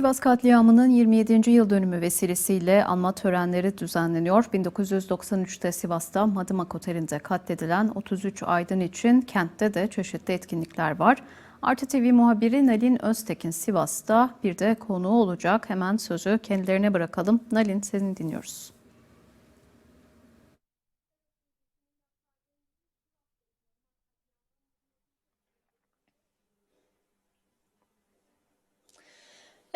Sivas katliamının 27. yıl dönümü vesilesiyle anma törenleri düzenleniyor. 1993'te Sivas'ta Madımak Oteli'nde katledilen 33 aydın için kentte de çeşitli etkinlikler var. Artı TV muhabiri Nalin Öztekin Sivas'ta bir de konuğu olacak. Hemen sözü kendilerine bırakalım. Nalin seni dinliyoruz.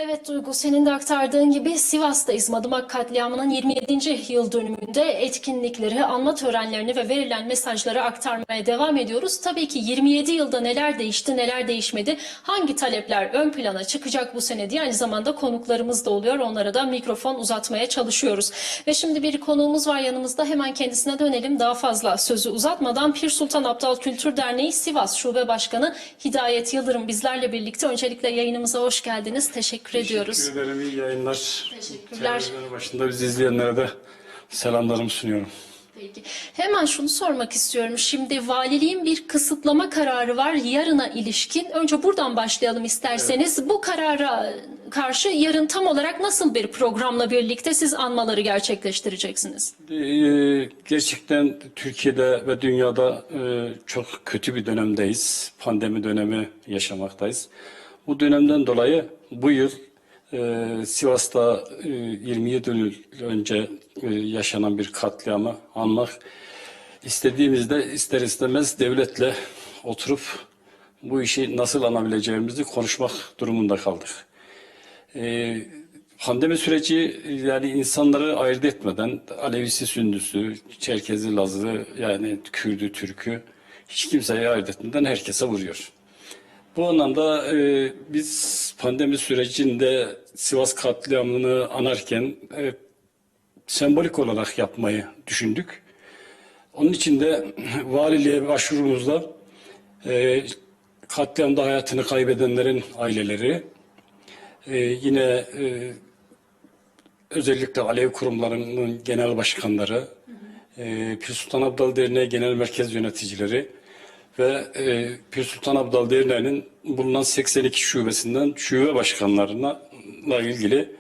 Evet Duygu, senin de aktardığın gibi Sivas'tayız. Madımak katliamının 27. yıl dönümünde etkinlikleri, anma törenlerini ve verilen mesajları aktarmaya devam ediyoruz. Tabii ki 27 yılda neler değişti, neler değişmedi, hangi talepler ön plana çıkacak bu sene diye aynı zamanda konuklarımız da oluyor. Onlara da mikrofon uzatmaya çalışıyoruz. Ve şimdi bir konuğumuz var yanımızda. Hemen kendisine dönelim. Daha fazla sözü uzatmadan Pir Sultan Abdal Kültür Derneği Sivas Şube Başkanı Hidayet Yıldırım bizlerle birlikte. Öncelikle yayınımıza hoş geldiniz. Teşekkür ediyoruz. Teşekkür ederim. İyi yayınlar. Teşekkürler. Televizyon başında bizi izleyenlere de selamlarımı sunuyorum. Peki. Hemen şunu sormak istiyorum. Şimdi valiliğin bir kısıtlama kararı var yarına ilişkin. Önce buradan başlayalım isterseniz. Bu karara karşı yarın tam olarak nasıl bir programla birlikte siz anmaları gerçekleştireceksiniz? Ee, gerçekten Türkiye'de ve dünyada e, çok kötü bir dönemdeyiz. Pandemi dönemi yaşamaktayız. Bu dönemden dolayı bu yıl e, Sivas'ta e, 27 yıl önce e, yaşanan bir katliamı anmak istediğimizde ister istemez devletle oturup bu işi nasıl anabileceğimizi konuşmak durumunda kaldık. Ee, pandemi süreci yani insanları ayırt etmeden Alevisi, Sündüsü, Çerkezi, Lazı yani Kürdü, Türkü hiç kimseye ayırt etmeden herkese vuruyor. Bu anlamda e, biz pandemi sürecinde Sivas katliamını anarken e, sembolik olarak yapmayı düşündük. Onun için de valiliğe başvurumuzda e, katliamda hayatını kaybedenlerin aileleri, ee, yine e, özellikle Alev kurumlarının genel başkanları, e, Pir Sultan Abdal Derneği Genel Merkez Yöneticileri ve e, Pir Sultan Abdal Derneği'nin bulunan 82 şubesinden şube başkanlarına ilgili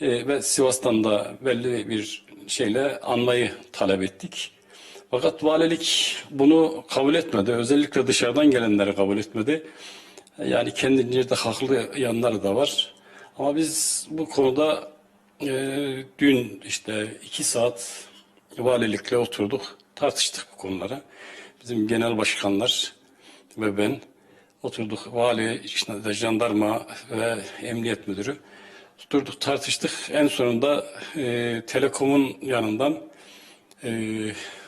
e, ve Sivas'tan da belli bir şeyle anmayı talep ettik. Fakat valilik bunu kabul etmedi. Özellikle dışarıdan gelenleri kabul etmedi. Yani kendince de haklı yanları da var. Ama biz bu konuda e, dün işte iki saat valilikle oturduk, tartıştık bu konulara. Bizim genel başkanlar ve ben oturduk. Vali, işte jandarma ve emniyet müdürü oturduk, tartıştık. En sonunda e, Telekom'un yanından e,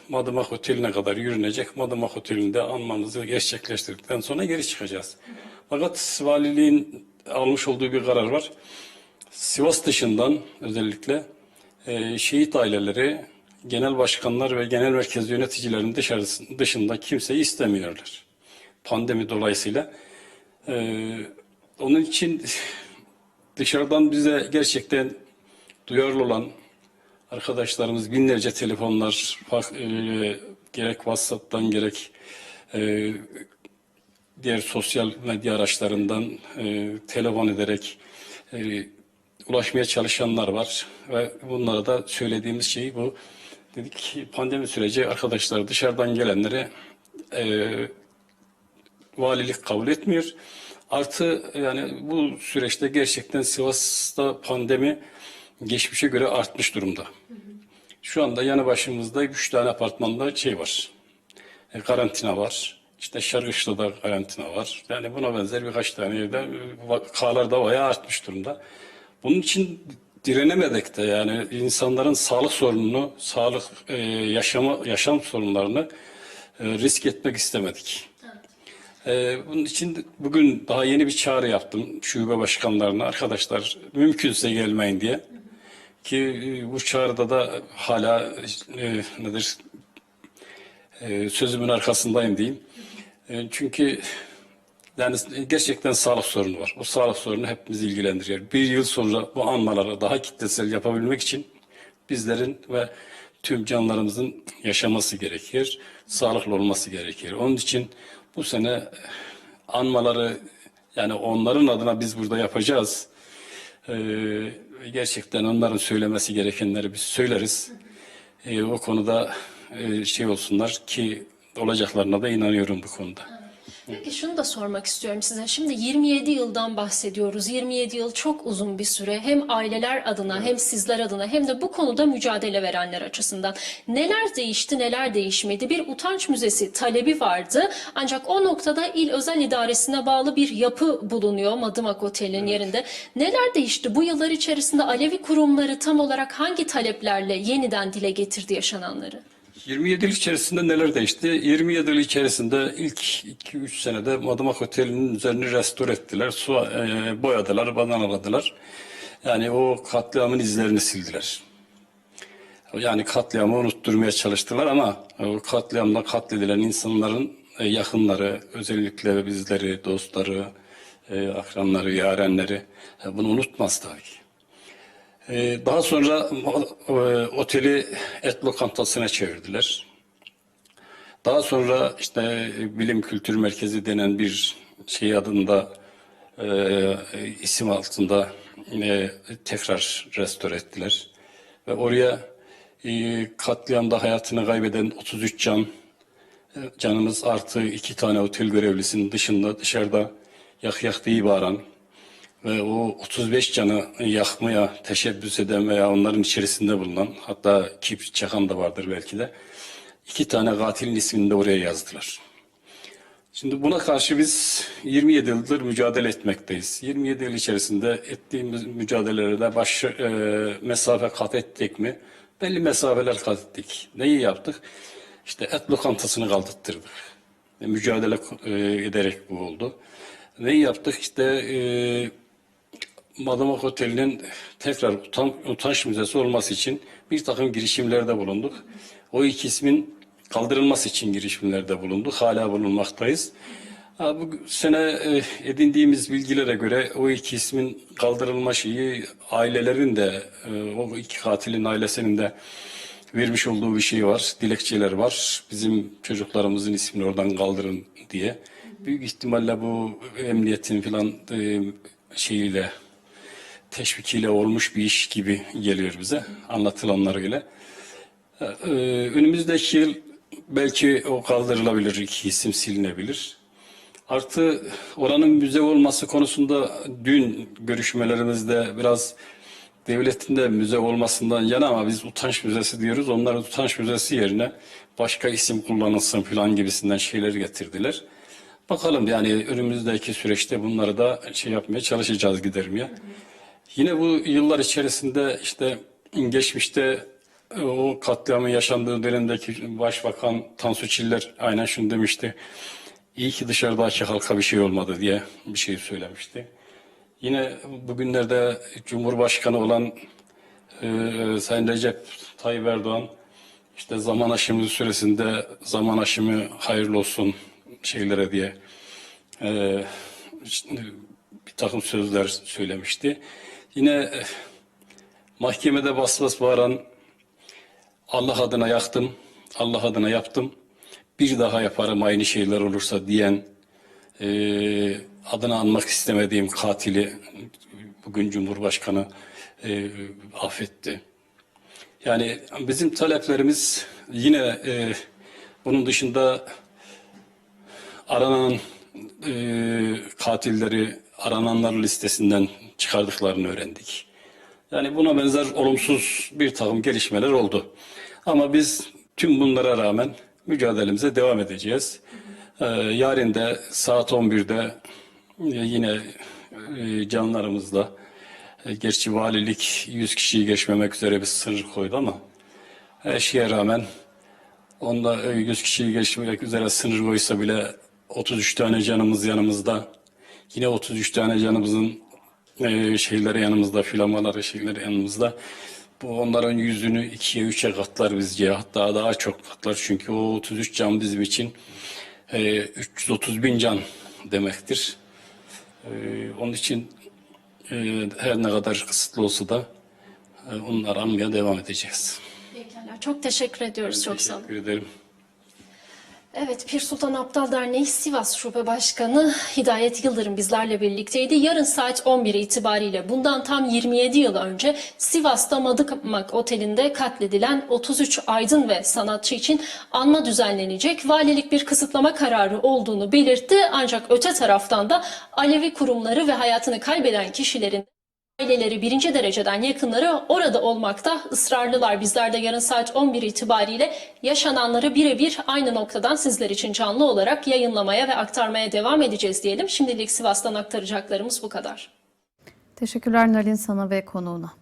Madımak Oteli'ne kadar yürünecek. Madımak Oteli'nde anmamızı gerçekleştirdikten sonra geri çıkacağız. Fakat valiliğin almış olduğu bir karar var. Sivas dışından özellikle e, şehit aileleri, genel başkanlar ve genel merkez yöneticilerin dışarısı, dışında kimseyi istemiyorlar. Pandemi dolayısıyla. E, onun için dışarıdan bize gerçekten duyarlı olan arkadaşlarımız binlerce telefonlar e, gerek WhatsApp'tan gerek e, diğer sosyal medya araçlarından e, telefon ederek e, ulaşmaya çalışanlar var ve bunlara da söylediğimiz şey bu. Dedik ki pandemi süreci arkadaşlar dışarıdan gelenleri e, valilik kabul etmiyor. Artı yani bu süreçte gerçekten Sivas'ta pandemi geçmişe göre artmış durumda. Şu anda yanı başımızda üç tane apartmanda şey var. E, karantina var. İşte Şarkışlı'da karantina var. Yani buna benzer birkaç tane yerde e, vakalar da bayağı artmış durumda. Bunun için direnemedik de yani insanların sağlık sorununu, sağlık e, yaşama yaşam sorunlarını e, risk etmek istemedik. E, bunun için bugün daha yeni bir çağrı yaptım şube başkanlarına. Arkadaşlar mümkünse gelmeyin diye. Ki e, bu çağrıda da hala e, nedir e, sözümün arkasındayım diyeyim. E, çünkü yani gerçekten sağlık sorunu var. Bu sağlık sorunu hepimizi ilgilendiriyor. Bir yıl sonra bu anmaları daha kitlesel yapabilmek için bizlerin ve tüm canlarımızın yaşaması gerekir. Sağlıklı olması gerekir. Onun için bu sene anmaları yani onların adına biz burada yapacağız. E, gerçekten onların söylemesi gerekenleri biz söyleriz. E, o konuda e, şey olsunlar ki olacaklarına da inanıyorum bu konuda. Peki şunu da sormak istiyorum size. Şimdi 27 yıldan bahsediyoruz. 27 yıl çok uzun bir süre. Hem aileler adına hem sizler adına hem de bu konuda mücadele verenler açısından. Neler değişti, neler değişmedi? Bir utanç müzesi talebi vardı. Ancak o noktada il özel idaresine bağlı bir yapı bulunuyor Madımak Otel'in yerinde. Neler değişti? Bu yıllar içerisinde Alevi kurumları tam olarak hangi taleplerle yeniden dile getirdi yaşananları? 27 yıl içerisinde neler değişti? 27 yıl içerisinde ilk 2-3 senede Madımak Oteli'nin üzerini restore ettiler. Su, e, boyadılar, bananaladılar. Yani o katliamın izlerini sildiler. Yani katliamı unutturmaya çalıştılar ama o katliamda katledilen insanların e, yakınları, özellikle bizleri, dostları, e, akranları, yarenleri e, bunu unutmaz tabii ki. Ee, Daha sonra e, oteli et lokantasına çevirdiler. Daha sonra işte bilim kültür merkezi denen bir şey adında e, isim altında e, tekrar restore ettiler. Ve oraya e, katliamda hayatını kaybeden 33 can e, canımız artı iki tane otel görevlisinin dışında dışarıda yak yak diye bağıran ve o 35 canı yakmaya teşebbüs eden veya onların içerisinde bulunan hatta kip çakan da vardır belki de iki tane katilin ismini de oraya yazdılar. Şimdi buna karşı biz 27 yıldır mücadele etmekteyiz. 27 yıl içerisinde ettiğimiz mücadelelerde baş e, mesafe kat ettik mi? Belli mesafeler kat ettik. Neyi yaptık? İşte et lokantasını kaldırttırdık. E, mücadele e, ederek bu oldu. Neyi yaptık? İşte e, Madımak Oteli'nin tekrar utan, utanç müzesi olması için bir takım girişimlerde bulunduk. O iki ismin kaldırılması için girişimlerde bulunduk. Hala bulunmaktayız. Bu sene e, edindiğimiz bilgilere göre o iki ismin kaldırılma şeyi ailelerin de e, o iki katilin ailesinin de vermiş olduğu bir şey var. Dilekçeler var. Bizim çocuklarımızın ismini oradan kaldırın diye. Büyük ihtimalle bu emniyetin falan e, şeyiyle teşvikiyle olmuş bir iş gibi geliyor bize anlatılanlarıyla. Ee, önümüzdeki yıl belki o kaldırılabilir, iki isim silinebilir. Artı oranın müze olması konusunda dün görüşmelerimizde biraz devletin de müze olmasından yana ama biz utanç müzesi diyoruz. Onlar utanç müzesi yerine başka isim kullanılsın falan gibisinden şeyler getirdiler. Bakalım yani önümüzdeki süreçte bunları da şey yapmaya çalışacağız gidermeye. Yine bu yıllar içerisinde işte geçmişte e, o katliamın yaşandığı dönemdeki Başbakan Tansu Çiller aynen şunu demişti. İyi ki dışarıdaki halka bir şey olmadı diye bir şey söylemişti. Yine bugünlerde Cumhurbaşkanı olan e, Sayın Recep Tayyip Erdoğan işte zaman aşımı süresinde zaman aşımı hayırlı olsun şeylere diye e, işte bir takım sözler söylemişti. Yine e, mahkemede bas bas bağıran Allah adına yaktım, Allah adına yaptım, bir daha yaparım aynı şeyler olursa diyen e, adını anmak istemediğim katili bugün Cumhurbaşkanı e, affetti. Yani bizim taleplerimiz yine e, bunun dışında aranan e, katilleri arananlar listesinden çıkardıklarını öğrendik. Yani buna benzer olumsuz bir takım gelişmeler oldu. Ama biz tüm bunlara rağmen mücadelemize devam edeceğiz. Ee, yarın da saat 11'de e, yine e, canlarımızla e, gerçi valilik 100 kişiyi geçmemek üzere bir sınır koydu ama her şeye rağmen onda e, 100 kişiyi geçmemek üzere sınır koysa bile 33 tane canımız yanımızda. Yine 33 tane canımızın e, şeyleri yanımızda, filamaları şeyleri yanımızda. Bu onların yüzünü ikiye üçe katlar bizce. Hatta daha çok katlar. Çünkü o 33 can bizim için e, 330 bin can demektir. E, onun için e, her ne kadar kısıtlı olsa da e, onları anmaya devam edeceğiz. Pekala. Çok teşekkür ediyoruz. Çok sağ olun. Teşekkür ederim. Evet, Pir Sultan Abdal Derneği Sivas Şube Başkanı Hidayet Yıldırım bizlerle birlikteydi. Yarın saat 11 itibariyle bundan tam 27 yıl önce Sivas'ta Madımak Oteli'nde katledilen 33 aydın ve sanatçı için anma düzenlenecek. Valilik bir kısıtlama kararı olduğunu belirtti ancak öte taraftan da Alevi kurumları ve hayatını kaybeden kişilerin Aileleri birinci dereceden yakınları orada olmakta ısrarlılar. Bizler de yarın saat 11 itibariyle yaşananları birebir aynı noktadan sizler için canlı olarak yayınlamaya ve aktarmaya devam edeceğiz diyelim. Şimdilik Sivas'tan aktaracaklarımız bu kadar. Teşekkürler Nalin sana ve konuğuna.